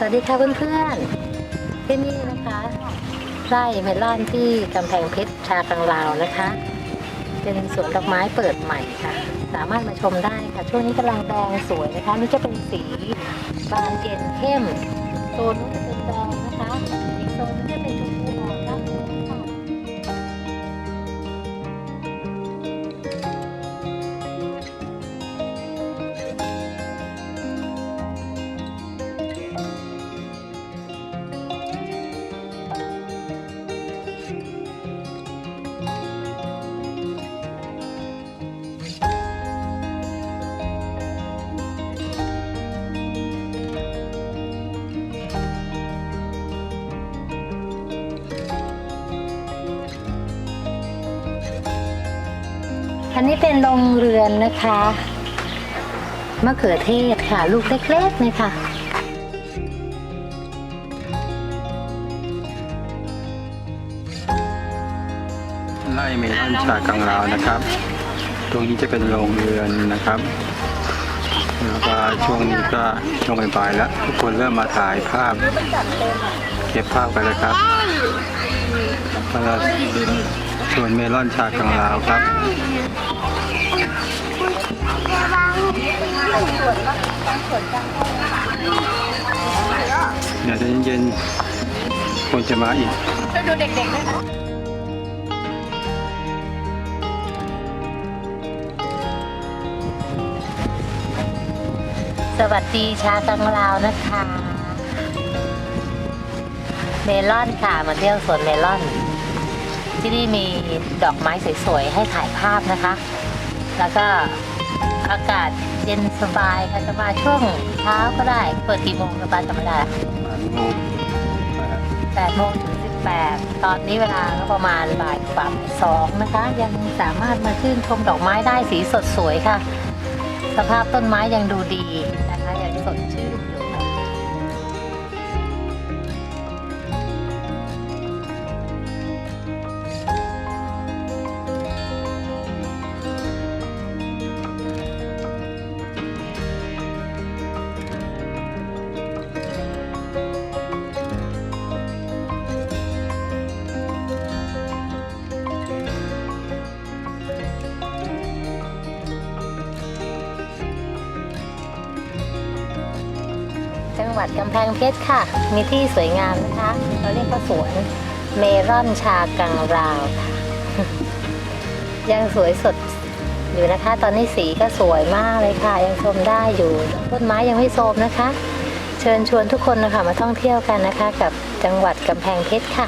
สวัสดีค่ะเพื่อนๆ ที่นี่นะคะไร่เมลอนที่กำแพงเพชรชากังลาวนะคะ เป็นสวนดอกไม้เปิดใหม่ค่ะ สามารถมาชมได้ค่ะ ช่วงนี้กำลังแดงสวยนะคะ นี่จะเป็นสีบานเย็นเข้มโซน อันนี้เป็นโรงเรือนนะคะมะเขือเทศค่ะ ลูกเล็กๆเลยค่ะไล่เมลอนชากังลาวนะครับ ตรงนี้จะเป็นโรงเรือนนะครับแล้วก็ช่วงนี้ก็ช่วงบ่ายๆแล้วทุกคนเริ่มมาถ่ายภาพ เก็บภาพกันเลยครับแล้วก็สวนเมลอนชากังลาวครับ ดี๋ยวเย็นๆคนจะมาอีกสวัสดีชากังลาวนะคะ เมลอนค่ะมาเที่ยวสวนเมลอน ที่นี่มีดอกไม้สวยๆ ให้ถ่ายภาพนะคะ แล้วก็อากาศเย็นสบายค่ะจะมาช่วงเช้าก็ได้ เปิดกี่โมงกับบ้านจำไม่ ได้8โมงถึง 18 ตอนนี้เวลาก็ประมาณบ่ายกว่าสองนะคะ ยังสามารถมาชื่นชมดอกไม้ได้สีสดสวยค่ะ สภาพต้นไม้ยังดูดีนะคะยังสดชื่นอยู่ วัดกำแพงเพชรค่ะ มีที่สวยงามนะคะ เราเรียกว่าสวนเมรอนชากังราวค่ะ ยังสวยสดอยู่นะคะ ตอนนี้สีก็สวยมากเลยค่ะ ยังชมได้อยู่ ต้นไม้ยังไม่โทมนะคะ เชิญชวนทุกคนนะคะมาท่องเที่ยวกันนะคะ กับจังหวัดกำแพงเพชรค่ะ